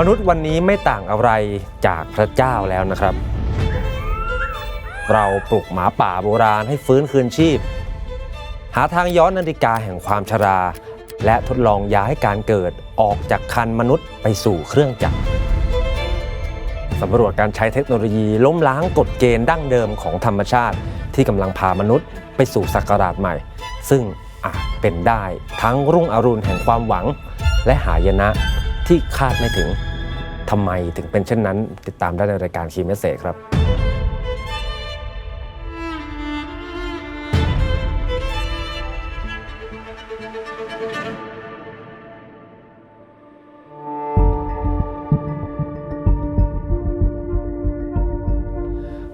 มนุษย์วันนี้ไม่ต่างอะไรจากพระเจ้าแล้วนะครับ เราปลุกหมาป่าโบราณให้ฟื้นคืนชีพ หาทางย้อนนาฬิกาแห่งความชรา และทดลองย้ายการเกิดออกจากคันมนุษย์ไปสู่เครื่องจักรสำรวจการใช้เทคโนโลยีล้มล้างกฎเกณฑ์ดั้งเดิมของธรรมชาติ ที่กำลังพามนุษย์ไปสู่ศักราชใหม่ ซึ่งอาจเป็นได้ทั้งรุ่งอรุณแห่งความหวัง และหายนะ ที่คาดไม่ถึงทำไมถึงเป็นเช่นนั้น ติดตามได้ในรายการคีเมสเซครับ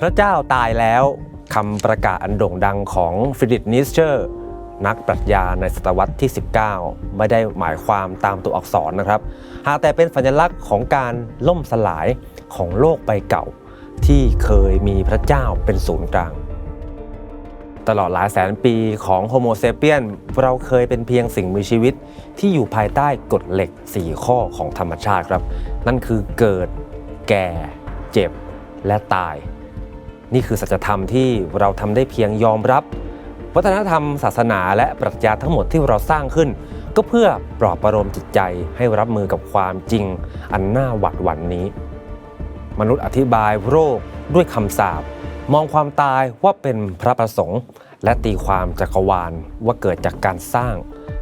พระเจ้าตายแล้วคำประกาศอันโด่งดังของฟริดริชนิสเชอร์ นักปรัชญาในศตวรรษที่ 19 ไม่ได้หมายความตามตัวอักษรนะครับ หากแต่เป็นสัญลักษณ์ของการล่มสลายของโลกใบเก่า ที่เคยมีพระเจ้าเป็นศูนย์กลาง ตลอดหลายแสนปีของโฮโมเซเปียนเราเคยเป็นเพียงสิ่งมีชีวิตที่อยู่ภายใต้กฎเหล็ก 4 ข้อของธรรมชาติครับ นั่นคือเกิด แก่ เจ็บ และตาย นี่คือสัจธรรมที่เราทำได้เพียงยอมรับ วัฒนธรรมศาสนาและปรัชญาทั้งหมดที่เราสร้างขึ้น ก็เพื่อปลอบประโลมจิตใจให้รับมือกับความจริง อันน่าหวาดหวั่นนี้ มนุษย์อธิบายโรคด้วยคำสาปมองความตายว่าเป็นพระประสงค์ และตีความจักรวาลว่าเกิดจากการสร้าง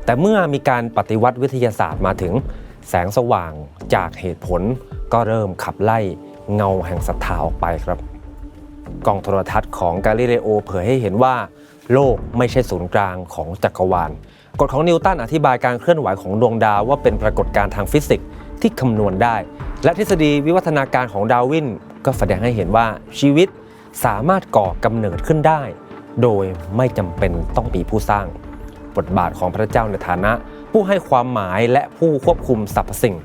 แต่เมื่อมีการปฏิวัติวิทยาศาสตร์มาถึง แสงสว่างจากเหตุผล ก็เริ่มขับไล่เงาแห่งศรัทธาออกไปครับกล้องโทรทัศน์ของกาลิเลโอเผยให้เห็นว่า โลกไม่ใช่ศูนย์กลางของจักรวาล กฎของนิวตันอธิบายการเคลื่อนไหวของดวงดาวว่าเป็นปรากฏการณ์ทางฟิสิกส์ที่คำนวณได้ และทฤษฎีวิวัฒนาการของดาวินก็แสดงให้เห็นว่าชีวิตสามารถก่อกำเนิดขึ้นได้ โดยไม่จำเป็นต้องมีผู้สร้าง บทบาทของพระเจ้าในฐานะ ผู้ให้ความหมายและผู้ควบคุมสรรพสิ่ง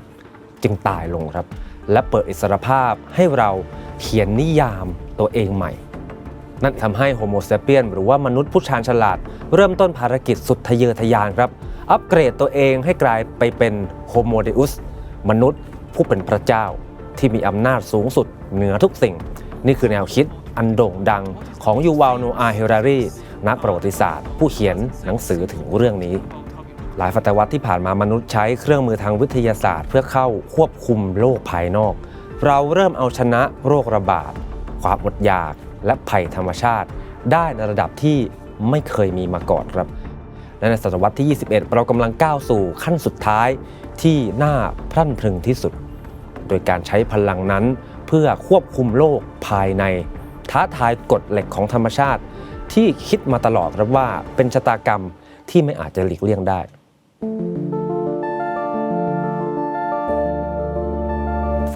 จึงตายลงครับ และเปิดอิสรภาพให้เราเขียนนิยามตัวเองใหม่ นั่นทำให้โฮโมเซเปียนหรือว่ามนุษย์ผู้ชาญฉลาด เริ่มต้นภารกิจสุดทะเยอทะยานครับ อัปเกรดตัวเองให้กลายไปเป็นโฮโมเดอุสมนุษย์ผู้เป็นพระเจ้า ที่มีอำนาจสูงสุดเหนือทุกสิ่ง นี่คือแนวคิดอันโด่งดังของยูวาลโนอาเฮรารีนักประวัติศาสตร์ ผู้เขียนหนังสือถึงเรื่องนี้หลายศตวรรษที่ผ่านมามนุษย์ใช้เครื่องมือทางวิทยาศาสตร์ เพื่อเข้าควบคุมโลกภายนอก เราเริ่มเอาชนะโรคระบาด ความอดอยาก และภัยธรรมชาติ ได้ในระดับที่ไม่เคยมีมาก่อนครับและในศตวรรษที่ 21 เรากำลังก้าวสู่ขั้นสุดท้ายที่น่าพรั่นพรึงที่สุด โดยการใช้พลังนั้นเพื่อควบคุมโลกภายใน ท้าทายกฎเหล็กของธรรมชาติ ที่คิดมาตลอดครับว่าเป็นชะตากรรมที่ไม่อาจจะหลีกเลี่ยงได้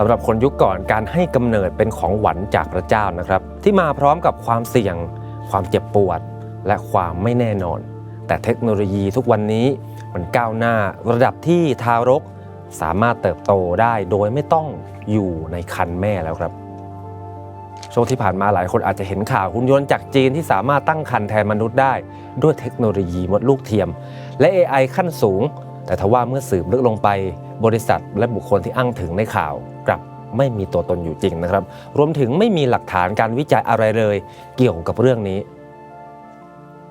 สำหรับคนยุคก่อนการให้กำเนิดเป็นของหวันจากพระเจ้านะครับ ที่มาพร้อมกับความเสี่ยง ความเจ็บปวด และความไม่แน่นอน แต่เทคโนโลยีทุกวันนี้มันก้าวหน้าระดับที่ทารก สามารถเติบโตได้โดยไม่ต้องอยู่ในคันแม่แล้วครับช่วงที่ผ่านมาหลายคนอาจจะเห็นข่าวหุ่นยนต์จากจีนที่สามารถตั้งครรภ์แทนมนุษย์ได้ ด้วยเทคโนโลยีมดลูกเทียม และ AI ขั้นสูง แต่ทว่าเมื่อสืบลึกลงไปบริษัทและบุคคลที่อ้างถึงในข่าวกลับไม่มีตัวตนอยู่จริงนะครับ รวมถึงไม่มีหลักฐานการวิจัยอะไรเลย เกี่ยวกับเรื่องนี้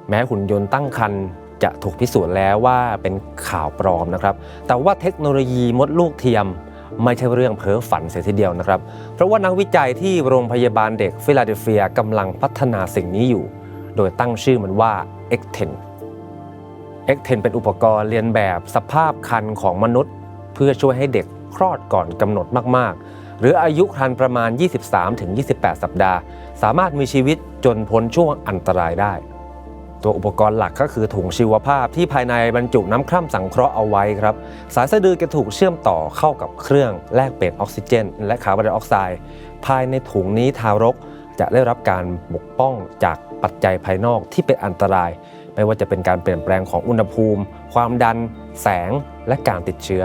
แม้หุ่นยนต์ตั้งครรภ์จะถูกพิสูจน์แล้วว่าเป็นข่าวปลอมนะครับ แต่ว่าเทคโนโลยีมดลูกเทียม ไม่ใช่เรื่องเพ้อฝันเสียทีเดียวนะครับ เพราะว่านักวิจัยที่โรงพยาบาลเด็กฟิลาเดลเฟียกำลังพัฒนาสิ่งนี้อยู่ โดยตั้งชื่อมันว่า X10 X10 เป็นอุปกรณ์เรียนแบบสภาพคันของมนุษย์ เพื่อช่วยให้เด็กคลอดก่อนกำหนดมาก ๆ หรืออายุครรภ์ประมาณ 23-28 สัปดาห์ สามารถมีชีวิตจนพ้นช่วงอันตรายได้ ตัวอุปกรณ์หลักก็คือถุงชีวภาพที่ภายในบรรจุน้ำคร่ำสังเคราะห์เอาไว้ครับ สายสะดือจะถูกเชื่อมต่อเข้ากับเครื่องแลกเปลี่ยนออกซิเจน และคาร์บอนไดออกไซด์ภายในถุงนี้ทารกจะได้รับการปกป้องจากปัจจัยภายนอกที่เป็นอันตราย ไม่ว่าจะเป็นการเปลี่ยนแปลงของอุณหภูมิ ความดัน แสง และการติดเชื้อ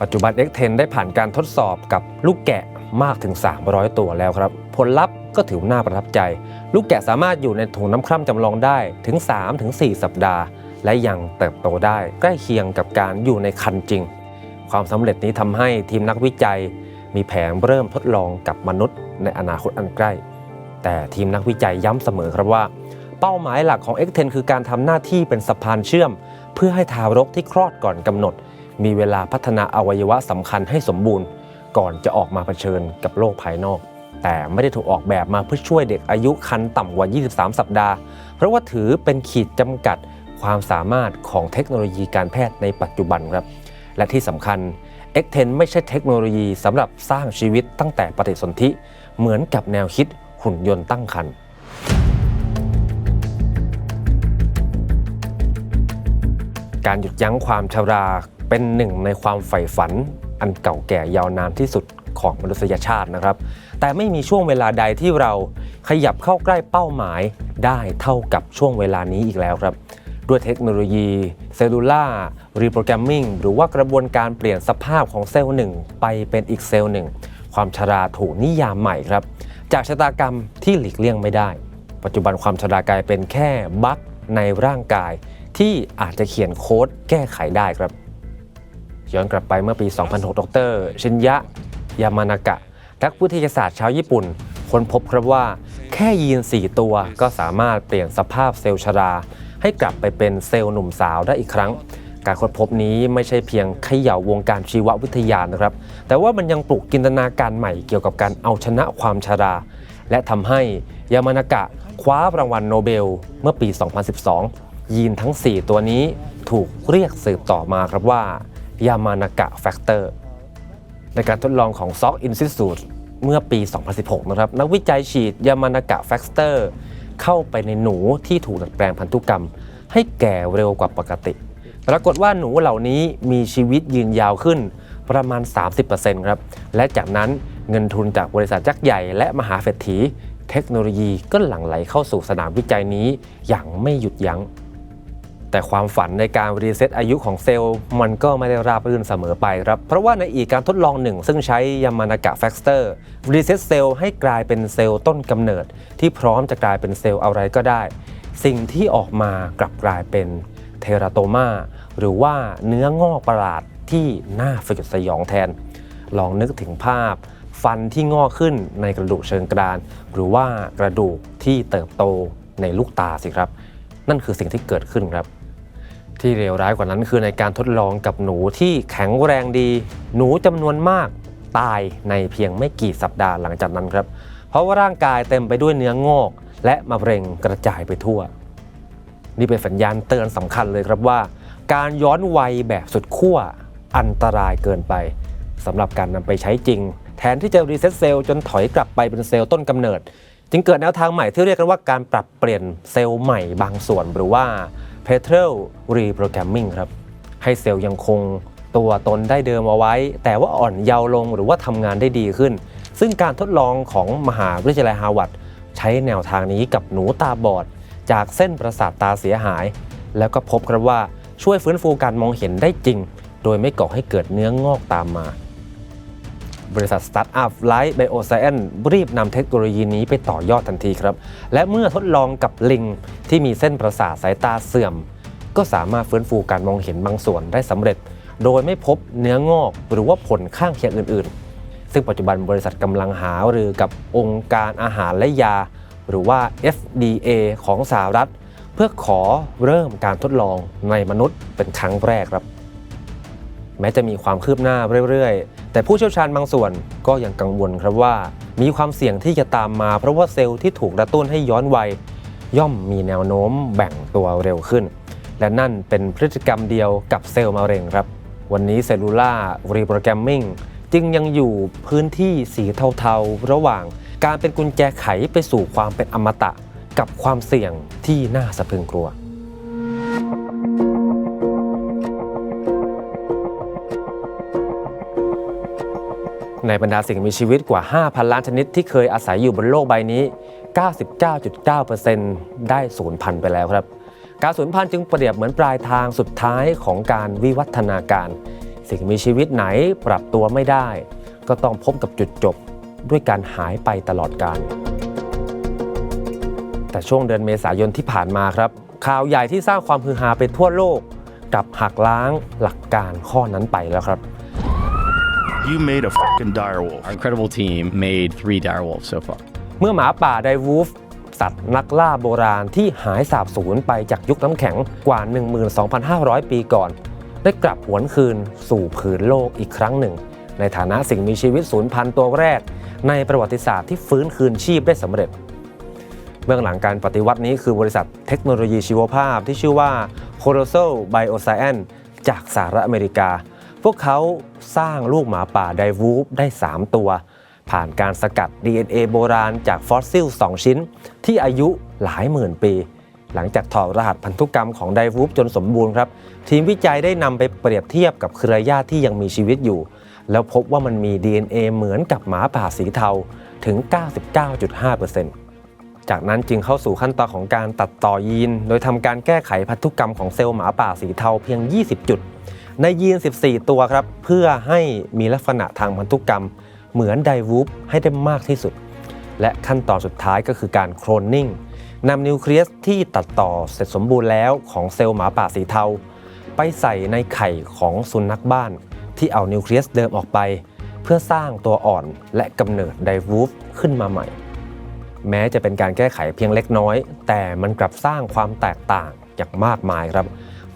ปัจจุบัน X10 ได้ผ่านการทดสอบกับลูกแกะมากถึง 300 ตัวแล้วครับ ผลลัพธ์ก็ถือว่าน่าประทับใจ ลูกแกะสามารถอยู่ในถุงน้ำคร่ำจำลองได้ถึง 3-4 สัปดาห์ และยังเติบโตได้ใกล้เคียงกับการอยู่ในคันจริง ความสำเร็จนี้ทำให้ทีมนักวิจัย มีแผนเริ่มทดลองกับมนุษย์ในอนาคตอันใกล้ แต่ทีมนักวิจัยย้ำเสมอครับว่า เป้าหมายหลักของ X10 คือการทำหน้าที่เป็นสะพานเชื่อม เพื่อให้ทารกที่คลอดก่อนกำหนด มีเวลาพัฒนาอวัยวะสำคัญให้สมบูรณ์ ก่อนจะออกมาเผชิญกับโลกภายนอก แต่ไม่ได้ถูกออกแบบมาเพื่อช่วยเด็กอายุคันต่ำกว่า 23 สัปดาห์ เพราะว่าถือเป็นขีดจำกัดความสามารถของเทคโนโลยีการแพทย์ในปัจจุบันครับ และที่สำคัญ X10 ไม่ใช่เทคโนโลยีสำหรับสร้างชีวิตตั้งแต่ปฏิสนธิ เหมือนกับแนวคิดหุ่นยนต์ตั้งครรภ์ การหยุดยั้งความชราเป็นหนึ่งในความใฝ่ฝัน อันเก่าแก่ยาวนานที่สุดของมนุษยชาตินะครับ แต่ไม่มีช่วงเวลาใดที่เราขยับเข้าใกล้เป้าหมายได้เท่ากับช่วงเวลานี้อีกแล้วครับ ด้วยเทคโนโลยีเซลลูล่ารีโปรแกรมมิ่งหรือว่ากระบวนการเปลี่ยนสภาพของเซลล์หนึ่งไปเป็นอีกเซลล์หนึ่ง ความชราถูกนิยามใหม่ครับ จากชะตากรรมที่หลีกเลี่ยงไม่ได้ ปัจจุบันความชรากลายเป็นแค่บั๊กในร่างกาย ที่อาจจะเขียนโค้ดแก้ไขได้ครับ ย้อนกลับไปเมื่อปี 2006 ดร ชินยะ ยามานากะ นักวิทยาศาสตร์ชาวญี่ปุ่น ค้นพบครับว่า แค่ยีน 4 ตัวก็สามารถเปลี่ยนสภาพเซลล์ชรา ให้กลับไปเป็นเซลล์หนุ่มสาวได้อีกครั้ง การค้นพบนี้ไม่ใช่เพียงเขย่าวงการชีววิทยานะครับ แต่ว่ามันยังปลุกจินตนาการใหม่เกี่ยวกับการเอาชนะความชรา และทำให้ยามานากะคว้ารางวัลโนเบล เมื่อปี 2012 ยีนทั้ง 4 ตัวนี้ถูกเรียกสืบต่อมาครับว่ายามานากะแฟกเตอร์ในการทดลองของ Salk Institute เมื่อปี 2016 นะครับ นักวิจัยฉีดยามานากะแฟกเตอร์เข้าไปในหนูที่ถูกดัดแปลงพันธุกรรม ให้แก่เร็วกว่าปกติ ปรากฏว่าหนูเหล่านี้มีชีวิตยืนยาวขึ้นประมาณ 30%ครับ และจากนั้นเงินทุนจากบริษัทยักษ์ใหญ่และมหาเศรษฐี เทคโนโลยีก็หลั่งไหลเข้าสู่สนามวิจัยนี้อย่างไม่หยุดยัง้ง แต่ความฝันในการรีเซ็ตอายุของเซลล์ มันก็ไม่ได้ราบรื่นเสมอไปครับ เพราะว่าในอีกการทดลองหนึ่ง ซึ่งใช้ยามานากะแฟกเตอร์รีเซ็ตเซลล์ให้กลายเป็นเซลล์ต้นกำเนิด ที่พร้อมจะกลายเป็นเซลล์อะไรก็ได้ สิ่งที่ออกมากลับกลายเป็นเทราโตมาหรือว่าเนื้องอกประหลาดที่น่าสยดสยองแทน ลองนึกถึงภาพ ฟันที่งอกขึ้นในกระดูกเชิงกราน หรือว่ากระดูกที่เติบโตในลูกตาสิครับ นั่นคือสิ่งที่เกิดขึ้นครับ ที่เลวร้ายกว่านั้นคือในการทดลองกับหนูที่แข็งแรงดี หนูจำนวนมากตายในเพียงไม่กี่สัปดาห์หลังจากนั้นครับ เพราะว่าร่างกายเต็มไปด้วยเนื้องอก และมะเร็งกระจายไปทั่ว นี่เป็นสัญญาณเตือนสำคัญเลยครับว่า การย้อนวัยแบบสุดขั้วอันตรายเกินไปสำหรับการนำไปใช้จริง แทนที่จะรีเซ็ตเซลล์จนถอยกลับไปเป็นเซลล์ต้นกำเนิด จึงเกิดแนวทางใหม่ที่เรียกกันว่าการปรับเปลี่ยนเซลล์ใหม่บางส่วนหรือว่า p e t r a l Reprogramming ครับ ให้เซลล์ยังคงตัวตนได้เดิมเอาไว้ แต่ว่าอ่อนเยาว์ลงหรือว่าทำงานได้ดีขึ้น ซึ่งการทดลองของมหาวิทยาลัยฮาวาดใช้แนวทางนี้กับหนูตาบอด จากเส้นประสาทตาเสียหาย แล้วก็พบครับว่าช่วยฟื้นฟูการมองเห็นได้จริง โดยไม่ก่อให้เกิดเนื้องอกตามมา บริษัทสตาร์ทอัพไลท์ไบโอไซเอนรีบนำเทคโนโลยีนี้ไปต่อยอดทันทีครับ และเมื่อทดลองกับลิงที่มีเส้นประสาทสายตาเสื่อม ก็สามารถฟื้นฟูการมองเห็นบางส่วนได้สำเร็จ โดยไม่พบเนื้องอกหรือว่าผลข้างเคียงอื่น ๆ ซึ่งปัจจุบันบริษัทกำลังหารือกับองค์การอาหารและยา หรือว่า FDA ของสหรัฐ เพื่อขอเริ่มการทดลองในมนุษย์เป็นครั้งแรกครับ แม้จะมีความคืบหน้าเรื่อยๆ แต่ผู้เชี่ยวชาญบางส่วนก็ยังกังวลครับว่า มีความเสี่ยงที่จะตามมาเพราะว่าเซลล์ที่ถูกกระตุ้นให้ย้อนวัยย่อมมีแนวโน้มแบ่งตัวเร็วขึ้น และนั่นเป็นพฤติกรรมเดียวกับเซลล์มะเร็งครับ วันนี้เซลลูล่ารีโปรแกรมมิ่งจึงยังอยู่พื้นที่สีเทาๆ ระหว่างการเป็นกุญแจไขไปสู่ความเป็นอมตะ กับความเสี่ยงที่น่าสะพรึงกลัว ในบรรดาสิ่งมีชีวิตกว่า 5,000 ล้านชนิดที่เคยอาศัยอยู่บนโลกใบนี้ 99.9%ได้สูญพันธุ์ไปแล้วครับ การสูญพันธุ์จึงเปรียบเหมือนปลายทางสุดท้ายของการวิวัฒนาการ สิ่งมีชีวิตไหนปรับตัวไม่ได้ ก็ต้องพบกับจุดจบด้วยการหายไปตลอดกาลแต่ช่วงเดือนเมษายนที่ผ่านมาครับ ข่าวใหญ่ที่สร้างความฮือฮาไปทั่วโลกกลับหักล้างหลักการข้อนั้นไปแล้วครับ You made a fucking direwolf. Our incredible team made three direwolves so far. เมื่อหมาป่าไดวูฟสัตว์นักล่าโบราณที่หายสาบสูญไปจากยุคน้ำแข็งกว่า 12,500 ปีก่อน ได้กลับหวนคืนสู่ผืนโลกอีกครั้งหนึ่ง ในฐานะสิ่งมีชีวิตสูญพันธุ์ตัวแรก ในประวัติศาสตร์ที่ฟื้นคืนชีพได้สำเร็จ เบื้องหลังการปฏิวัตินี้คือบริษัทเทคโนโลยีชีวภาพที่ชื่อว่า Colossal Bioscience จากสหรัฐอเมริกา พวกเขาสร้างลูกหมาป่าไดวูฟได้ 3 ตัว ผ่านการสกัด DNA โบราณจากฟอสซิล 2 ชิ้น ที่อายุหลายหมื่นปี หลังจากถอดรหัสพันธุกรรมของไดวูฟจนสมบูรณ์ครับ ทีมวิจัยได้นำไปเปรียบเทียบกับเครือญาติที่ยังมีชีวิตอยู่ แล้วพบว่ามันมี DNA เหมือนกับหมาป่าสีเทาถึง 99.5%จากนั้นจึงเข้าสู่ขั้นตอนของการตัดต่อยีน โดยทำการแก้ไขพันธุกรรมของเซลล์หมาป่าสีเทาเพียง 20 จุด ในยีน 14 ตัวครับ เพื่อให้มีลักษณะทางพันธุกรรม เหมือนไดวูฟให้ได้มากที่สุด และขั้นตอนสุดท้ายก็คือการโคลนนิ่งนำนิวเคลียสที่ตัดต่อเสร็จสมบูรณ์แล้วของเซลล์หมาป่าสีเทา ไปใส่ในไข่ของสุนัขบ้าน ที่เอานิวเคลียสเดิมออกไป เพื่อสร้างตัวอ่อนและกำเนิดไดวูฟขึ้นมาใหม่ แม้จะเป็นการแก้ไขเพียงเล็กน้อย แต่มันกลับสร้างความแตกต่างอย่างมากมายครับ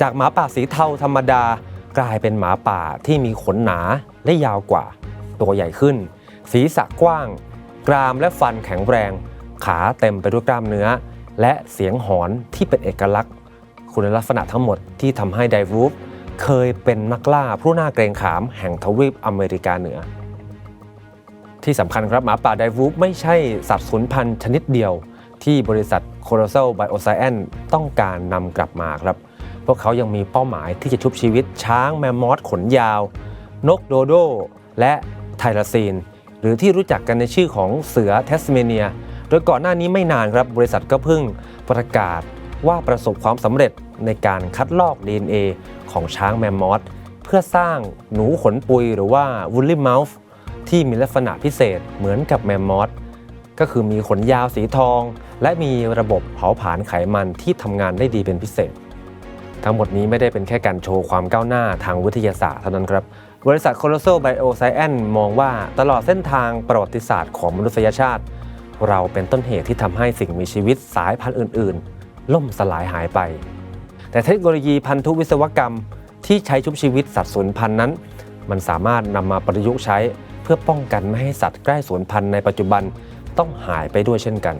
จากหมาป่าสีเทาธรรมดา กลายเป็นหมาป่าที่มีขนหนาและยาวกว่า ตัวใหญ่ขึ้น ศีรษะกว้าง กรามและฟันแข็งแรง ขาเต็มไปด้วยกล้ามเนื้อ และเสียงหอนที่เป็นเอกลักษณ์ คุณลักษณะทั้งหมดที่ทำให้ไดวูฟเคยเป็นนักล่าผู้น่าเกรงขามแห่งทวีปอเมริกาเหนือ ที่สำคัญครับหมาป่าไดวูฟไม่ใช่สัตว์สูญพันธุ์ชนิดเดียว ที่บริษัท Colossal Bioscience ต้องการนำกลับมาครับ พวกเขายังมีเป้าหมายที่จะชุบชีวิตช้างแมมมอสขนยาว นกโดโด และไทลาซีน หรือที่รู้จักกันในชื่อของเสือเทสเมเนีย โดยก่อนหน้านี้ไม่นานครับบริษัทก็เพิ่งประกาศว่าประสบความสำเร็จในการคัดลอก DNA ของช้างแมมมอสเพื่อสร้างหนูขนปุยหรือว่า Woolly Mouth ที่มีลักษณะพิเศษเหมือนกับแมมมอสก็คือมีขนยาวสีทอง และมีระบบเผาผลาญไขมันที่ทำงานได้ดีเป็นพิเศษ ทั้งหมดนี้ไม่ได้เป็นแค่การโชว์ความก้าวหน้าทางวิทยาศาสตร์เท่านั้นครับ บริษัท Colossal Bioscience มองว่าตลอดเส้นทางประวัติศาสตร์ของมนุษยชาติ เราเป็นต้นเหตุที่ทำให้สิ่งมีชีวิตสายพันธุ์อื่น ๆ ล่มสลายหายไป แต่เทคโนโลยีพันธุวิศวกรรม ที่ใช้ชุบชีวิตสัตว์สูญพันธุ์นั้น มันสามารถนำมาประยุกต์ใช้ เพื่อป้องกันไม่ให้สัตว์ใกล้สูญพันธุ์ในปัจจุบันต้องหายไปด้วยเช่นกัน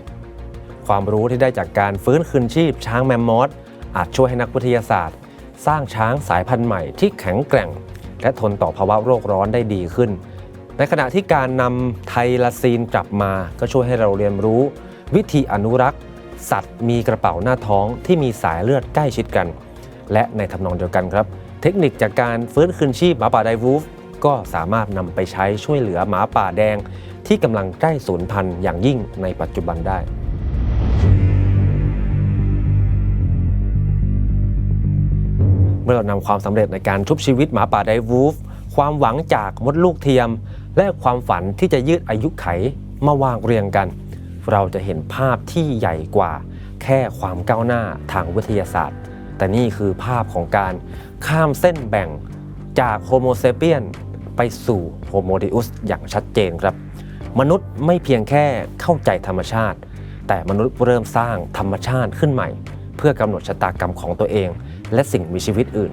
ความรู้ที่ได้จากการฟื้นคืนชีพช้างแมมมอส อาจช่วยให้นักวิทยาศาสตร์ สร้างช้างสายพันธุ์ใหม่ที่แข็งแกร่ง และทนต่อภาวะโรคร้อนได้ดีขึ้น ในขณะที่การนำไทลาซีนกลับมาก็ช่วยให้เราเรียนรู้ วิธีอนุรักษ์ สัตว์มีกระเป๋าหน้าท้องที่มีสายเลือดใกล้ชิดกัน และในทำนองเดียวกันครับ เทคนิคจากการฟื้นคืนชีพหมาป่าไดวูฟก็สามารถนำไปใช้ช่วยเหลือหมาป่าแดง ที่กำลังใกล้สูญพันธุ์อย่างยิ่งในปัจจุบันได้ มื่อเรานำความสำเร็จในการชุบชีวิตหมาป่าไดวูฟความหวังจากมดลูกเทียม และความฝันที่จะยืดอายุไขมาวางเรียงกัน เราจะเห็นภาพที่ใหญ่กว่า แค่ความก้าวหน้าทางวิทยาศาสตร์ แต่นี่คือภาพของการข้ามเส้นแบ่งจากโฮโมเซเปียนไปสู่โฮโมดิอุสอย่างชัดเจนครับ มนุษย์ไม่เพียงแค่เข้าใจธรรมชาติ แต่มนุษย์เริ่มสร้างธรรมชาติขึ้นใหม่ เพื่อกำหนดชะตากรรมของตัวเอง และสิ่งมีชีวิตอื่น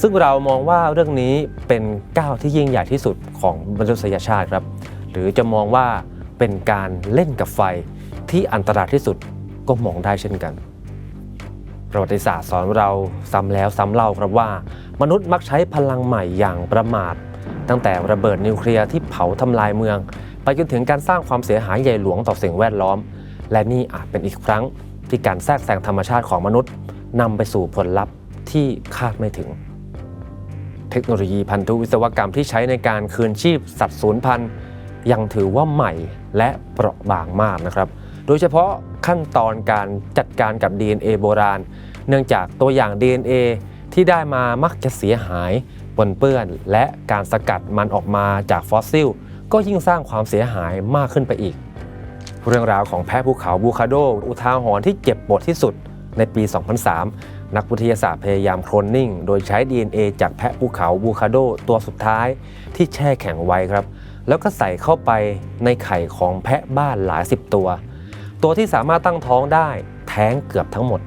ซึ่งเรามองว่าเรื่องนี้เป็นก้าวที่ยิ่งใหญ่ที่สุดของมนุษยชาติครับ หรือจะมองว่าเป็นการเล่นกับไฟที่อันตรายที่สุดก็มองได้เช่นกัน ประวัติศาสตร์สอนเราซ้ำแล้วซ้ำเล่าครับว่า มนุษย์มักใช้พลังใหม่อย่างประมาท ตั้งแต่ระเบิดนิวเคลียร์ที่เผาทำลายเมือง ไปจนถึงการสร้างความเสียหายใหญ่หลวงต่อสิ่งแวดล้อม และนี่อาจเป็นอีกครั้งที่การแทรกแซงธรรมชาติของมนุษย์นำไปสู่ผลลัพธ์ ที่คาดไม่ถึง เทคโนโลยีพันธุวิศวกรรมที่ใช้ในการคืนชีพสัตว์สูญพันธุ์ยังถือว่าใหม่และเปราะบางมากนะครับ โดยเฉพาะขั้นตอนการจัดการกับ DNA โบราณ เนื่องจากตัวอย่าง DNA ที่ได้มามักจะเสียหายปนเปื้อน และการสกัดมันออกมาจากฟอสซิล ก็ยิ่งสร้างความเสียหายมากขึ้นไปอีก เรื่องราวของแพะภูเขาบูคาโด อุทาหรณ์ที่เจ็บปวดที่สุดในปี 2003 นักวิทยาศาสตร์พยายามโคลนนิ่ง โดยใช้ DNA จากแพะภูเขาบูคาโดตัวสุดท้ายที่แช่แข็งไว้ครับ แล้วก็ใส่เข้าไปในไข่ของแพะบ้านหลายสิบตัว ตัวที่สามารถตั้งท้องได้แท้งเกือบทั้งหมด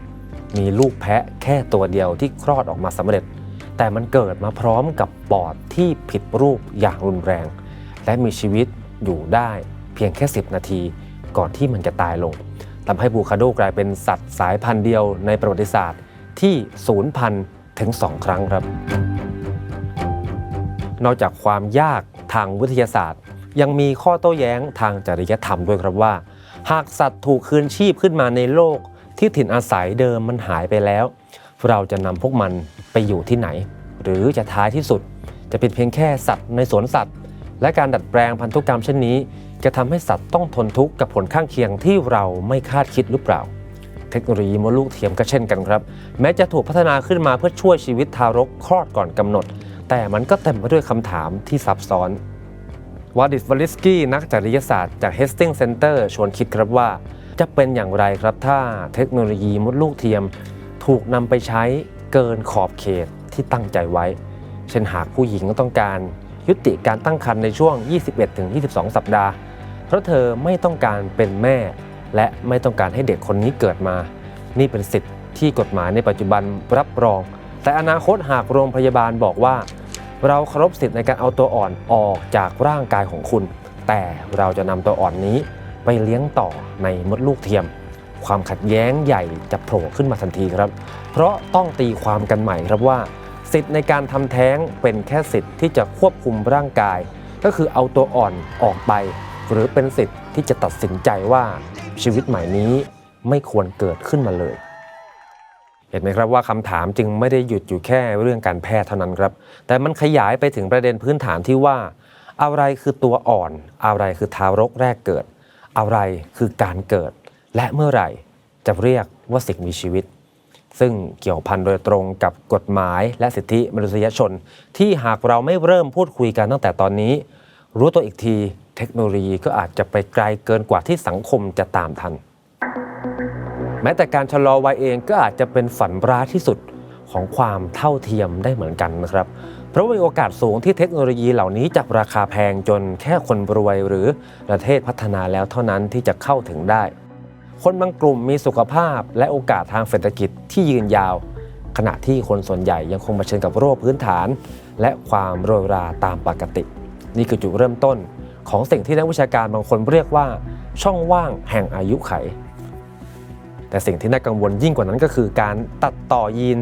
มีลูกแพะแค่ตัวเดียวที่คลอดออกมาสำเร็จ แต่มันเกิดมาพร้อมกับปอดที่ผิดรูปอย่างรุนแรง และมีชีวิตอยู่ได้เพียงแค่ 10 นาทีก่อนที่มันจะตายลงทำให้บูคาโดกลายเป็นสัตว์สายพันธุ์เดียวในประวัติศาสตร์ ที่สูญพันถึง 2 ครั้งครับ นอกจากความยากทางวิทยาศาสตร์ ยังมีข้อโต้แย้งทางจริยธรรมด้วยครับว่า หากสัตว์ถูกคืนชีพขึ้นมาในโลกที่ถิ่นอาศัยเดิมมันหายไปแล้ว เราจะนำพวกมันไปอยู่ที่ไหน หรือจะท้ายที่สุด จะเป็นเพียงแค่สัตว์ในสวนสัตว์ และการดัดแปลงพันธุกรรมเช่นนี้ จะทำให้สัตว์ต้องทนทุกข์กับผลข้างเคียงที่เราไม่คาดคิดหรือเปล่า เทคโนโลยีมดลูกเทียมก็เช่นกันครับ แม้จะถูกพัฒนาขึ้นมาเพื่อช่วยชีวิตทารกคลอดก่อนกำหนด แต่มันก็เต็มไปด้วยคำถามที่ซับซ้อนวาดิสวาลิสกี้นักจริยศาสตร์จาก Hastings Center ชวนคิดครับว่า จะเป็นอย่างไรครับถ้าเทคโนโลยีมดลูกเทียม ถูกนำไปใช้เกินขอบเขตที่ตั้งใจไว้ เช่นหากผู้หญิงต้องการยุติการตั้งครรภ์ในช่วง 21-22 สัปดาห์ เพราะเธอไม่ต้องการเป็นแม่ และไม่ต้องการให้เด็กคนนี้เกิดมา นี่เป็นสิทธิ์ที่กฎหมายในปัจจุบันรับรอง แต่อนาคตหากโรงพยาบาลบอกว่า เราเคารพสิทธิ์ในการเอาตัวอ่อนออกจากร่างกายของคุณ แต่เราจะนำตัวอ่อนนี้ไปเลี้ยงต่อในมดลูกเทียม ความขัดแย้งใหญ่จะโผล่ขึ้นมาทันทีครับ เพราะต้องตีความกันใหม่ครับว่า สิทธิ์ในการทำแท้งเป็นแค่สิทธิ์ที่จะควบคุมร่างกาย ก็คือเอาตัวอ่อนออกไป หรือเป็นสิทธิ์ที่จะตัดสินใจว่า ชีวิตใหม่นี้ไม่ควรเกิดขึ้นมาเลย เห็นไหมครับว่าคำถามจึงไม่ได้หยุดอยู่แค่เรื่องการแพทย์เท่านั้นครับ แต่มันขยายไปถึงประเด็นพื้นฐานที่ว่า อะไรคือตัวอ่อน อะไรคือทารกแรกเกิด อะไรคือการเกิด และเมื่อไหร่จะเรียกว่าสิ่งมีชีวิต ซึ่งเกี่ยวพันโดยตรงกับกฎหมายและสิทธิมนุษยชน ที่หากเราไม่เริ่มพูดคุยกันตั้งแต่ตอนนี้ รู้ตัวอีกที เทคโนโลยีก็อาจจะไปไกลเกินกว่าที่สังคมจะตามทัน แม้แต่การชะลอวัยเองก็อาจจะเป็นฝันร้ายที่สุดของความเท่าเทียมได้เหมือนกันนะครับ เพราะมีโอกาสสูงที่เทคโนโลยีเหล่านี้จะราคาแพงจนแค่คนรวยหรือประเทศพัฒนาแล้วเท่านั้นที่จะเข้าถึงได้ คนบางกลุ่มมีสุขภาพและโอกาสทางเศรษฐกิจที่ยืนยาว ขณะที่คนส่วนใหญ่ยังคงเผชิญกับโรคพื้นฐาน และความโรยราตามปกติ นี่คือจุดเริ่มต้น ของสิ่งที่นักวิชาการบางคนเรียกว่า ช่องว่างแห่งอายุไข แต่สิ่งที่น่ากังวลยิ่งกว่านั้นก็คือการตัดต่อยีน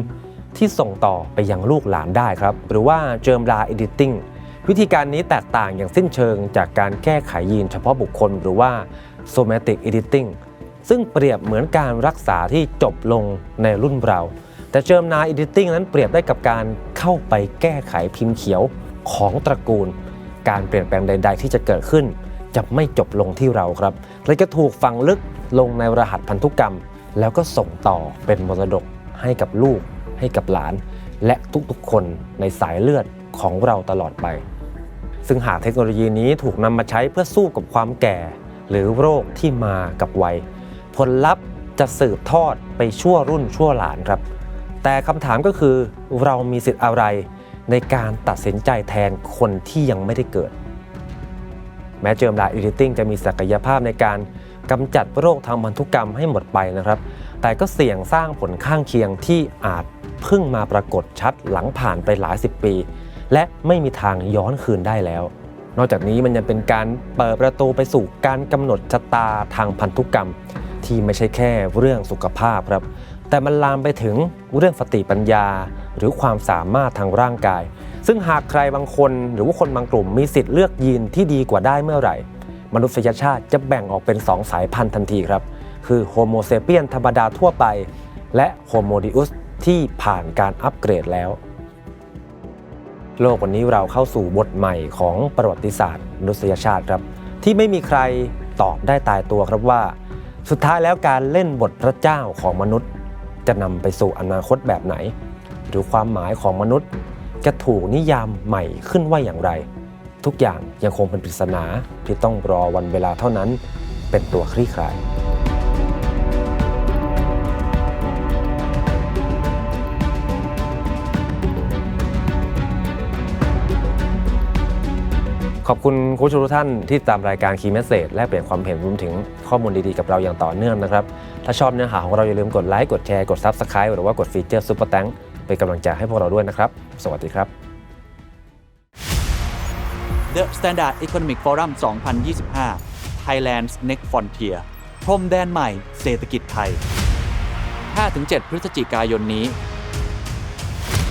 ที่ส่งต่อไปยังลูกหลานได้ครับ หรือว่า germ line editing วิธีการนี้แตกต่างอย่างสิ้นเชิงจากการแก้ไขยีนเฉพาะบุคคลหรือว่า somatic editing ซึ่งเปรียบเหมือนการรักษาที่จบลงในรุ่นเรา แต่ germ line editing นั้นเปรียบได้กับการเข้าไปแก้ไขพิมพ์เขียวของตระกูล การเปลี่ยนแปลงใด ๆ ที่จะเกิดขึ้น จะไม่จบลงที่เราครับและจะถูกฝังลึกลงในรหัสพันธุกรรม แล้วก็ส่งต่อเป็นมรดกให้กับลูก ให้กับหลาน และทุกๆคนในสายเลือดของเราตลอดไป ซึ่งหากเทคโนโลยีนี้ถูกนำมาใช้เพื่อสู้กับความแก่ หรือโรคที่มากับวัย ผลลัพธ์จะสืบทอดไปชั่วรุ่นชั่วหลานครับ แต่คำถามก็คือเรามีสิทธิ์อะไร ในการตัดสินใจแทนคนที่ยังไม่ได้เกิด แม้เจิมลาอิดิติ้งจะมีศักยภาพในการกำจัดโรคทางพันธุกรรมให้หมดไปนะครับ แต่ก็เสี่ยงสร้างผลข้างเคียงที่อาจเพิ่งมาปรากฏชัดหลังผ่านไปหลายสิบปี และไม่มีทางย้อนคืนได้แล้ว นอกจากนี้มันยังเป็นการเปิดประตูไปสู่การกำหนดชะตาทางพันธุกรรม ที่ไม่ใช่แค่เรื่องสุขภาพครับ แต่มันลามไปถึงเรื่องสติปัญญา หรือความสามารถทางร่างกาย ซึ่งหากใครบางคนหรือว่าคนบางกลุ่มมีสิทธิ์เลือกยีนที่ดีกว่าได้เมื่อไหร่ มนุษยชาติจะแบ่งออกเป็น 2 สายพันธุ์ทันทีครับ คือโฮโมเซเปียนธรรมดาทั่วไป และโฮโมดิอุสที่ผ่านการอัปเกรดแล้ว โลกวันนี้เราเข้าสู่บทใหม่ของประวัติศาสตร์มนุษยชาติครับ ที่ไม่มีใครตอบได้ตายตัวครับว่า สุดท้ายแล้วการเล่นบทพระเจ้าของมนุษย์ จะนำไปสู่อนาคตแบบไหน หรือความหมายของมนุษย์ จะถูกนิยามใหม่ขึ้นว่าอย่างไร ทุกอย่างยังคงเป็นปริศนาที่ต้องรอวันเวลาเท่านั้น เป็นตัวคลี่คลาย ขอบคุณคุณผู้ชมทุกท่านที่ตามรายการ Key Message และเปลี่ยนความเห็นรวมถึงข้อมูลดีๆ กับเราอย่างต่อเนื่องนะครับ ถ้าชอบเนื้อหาของเราอย่าลืมกดไลค์กดแชร์กด Subscribe หรือว่ากดฟีเจอร์ Super Thank เป็นกำลังใจให้พวกเราด้วยนะครับ สวัสดีครับ The Standard Economic Forum 2025 Thailand's Next Frontier พรมแดนใหม่เศรษฐกิจไทย 5-7 พฤศจิกายนนี้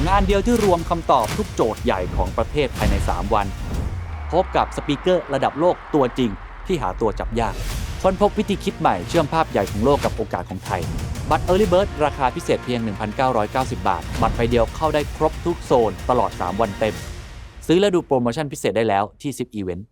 งานเดียวที่รวมคำตอบทุกโจทย์ใหญ่ของประเทศภายใน 3 วัน พบกับสปีกเกอร์ระดับโลกตัวจริงที่หาตัวจับยาก ค้นพบวิธีคิดใหม่เชื่อมภาพใหญ่ของโลกกับโอกาสของไทย บัตร Early Bird ราคาพิเศษเพียง 1,990 บาท บัตรใบเดียวเข้าได้ครบทุกโซนตลอด 3 วันเต็ม ซื้อและดูโปรโมชั่นพิเศษได้แล้วที่ 10 Event